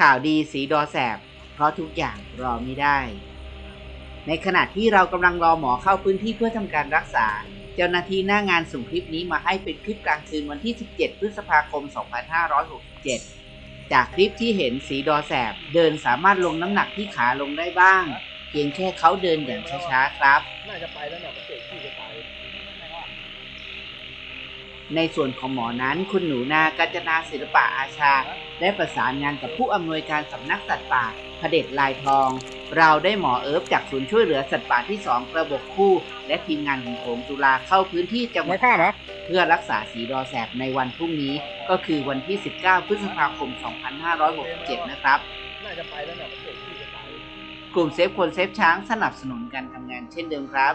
ข่าวดีสีดอแสบ เพราะทุกอย่างรอไม่ได้ ในขณะที่เรากำลังรอหมอเข้าพื้นที่เพื่อทำการรักษา เจ้าหน้าที่หน้างานส่งคลิปนี้มาให้เป็นคลิปกลางคืนวันที่ 17 พฤษภาคม 2567 จากคลิปที่เห็นสีดอแสบ เดินสามารถลงน้ำหนักที่ขาลงได้บ้าง เพียงแค่เขาเดินอย่างช้าๆครับ น่าจะไปแล้วเนี่ยมันเตะที่จะไป ในส่วนของหมอนั้นคุณหนูนากัญจนาศิลปะอาชา ได้ประสานงานกับผู้อำนวยการสำนักสัตว์ป่าพเด็จลายทอง เราได้หมอเอิบจากศูนย์ช่วยเหลือสัตว์ป่าที่2กระบอกคู่ และทีมงานของโขงจุฬาเข้าพื้นที่จังหวัไม่ดข้ามเหรอเพื่อรักษาสีดอแสบในวันพรุ่งนี้ ก็คือวันที่ 19 พฤษภาคม 2567 นะครับ น่าจะไปแล้วเนี่ยมันเตะที่จะไปกลุ่มเซฟคนเซฟช้างสนับสนุนการทำงานเช่นเดิมครับ